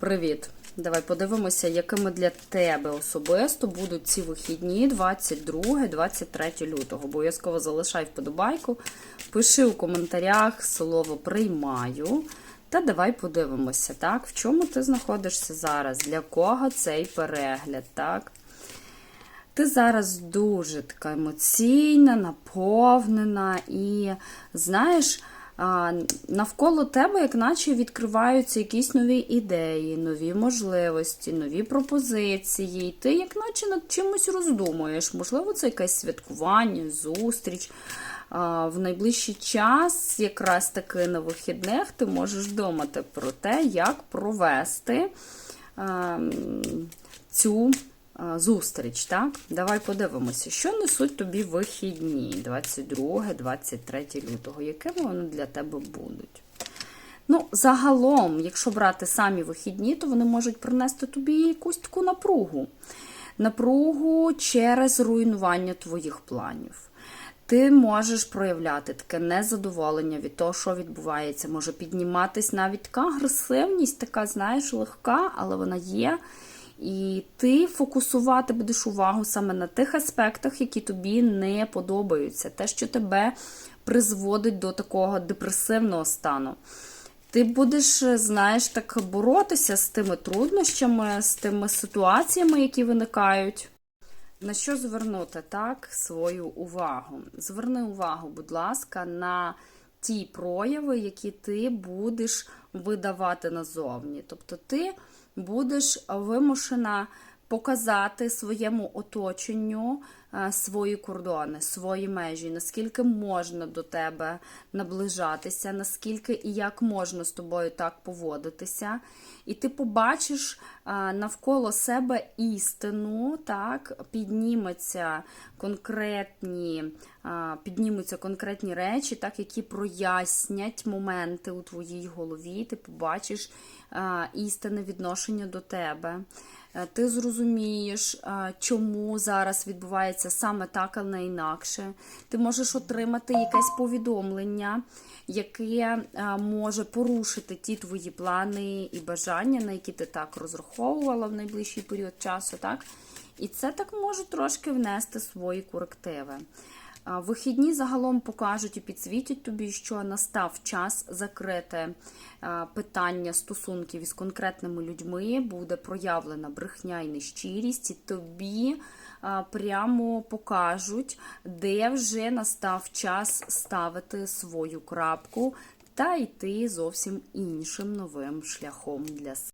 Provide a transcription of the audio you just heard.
Привіт! Давай подивимося, якими для тебе особисто будуть ці вихідні 22-23 лютого. Обов'язково залишай вподобайку, пиши у коментарях слово приймаю. Та давай подивимося, так, в чому ти знаходишся зараз, для кого цей перегляд, так? Ти зараз дуже така емоційна, наповнена, і знаєш, навколо тебе, як наче відкриваються якісь нові ідеї, нові можливості, нові пропозиції. І ти, як наче над чимось роздумуєш. Можливо, це якесь святкування, зустріч. В найближчий час, якраз таки на вихідних, ти можеш думати про те, як провести цю а, зустріч. Так? Давай подивимося, що несуть тобі вихідні 22-23 лютого, якими вони для тебе будуть. Ну, загалом, якщо брати самі вихідні, то вони можуть принести тобі якусь таку напругу. Напругу через руйнування твоїх планів. Ти можеш проявляти таке незадоволення від того, що відбувається. Може підніматись навіть така агресивність, така, знаєш, легка, але вона є. І ти фокусувати будеш увагу саме на тих аспектах, які тобі не подобаються. Те, що тебе призводить до такого депресивного стану. Ти будеш, знаєш, так боротися з тими труднощами, з тими ситуаціями, які виникають. На що звернути так свою увагу? Зверни увагу, будь ласка, на ті прояви, які ти будеш видавати назовні. Тобто ти будеш вимушена показати своєму оточенню свої кордони, свої межі, наскільки можна до тебе наближатися, наскільки і як можна з тобою так поводитися. І ти побачиш е, навколо себе істину, так, підніметься конкретні, е, піднімуться конкретні речі, так, які прояснять моменти у твоїй голові. Ти побачиш істинне відношення до тебе. Ти зрозумієш, чому зараз відбувається саме так, а не інакше. Ти можеш отримати якесь повідомлення, яке може порушити ті твої плани і бажання, на які ти так розраховувала в найближчий період часу. так? І це так може трошки внести свої корективи. Вихідні загалом покажуть і підсвітять тобі, що настав час закрити питання стосунків із конкретними людьми, буде проявлена брехня і нещирість, і тобі прямо покажуть, де вже настав час ставити свою крапку та йти зовсім іншим новим шляхом для себе.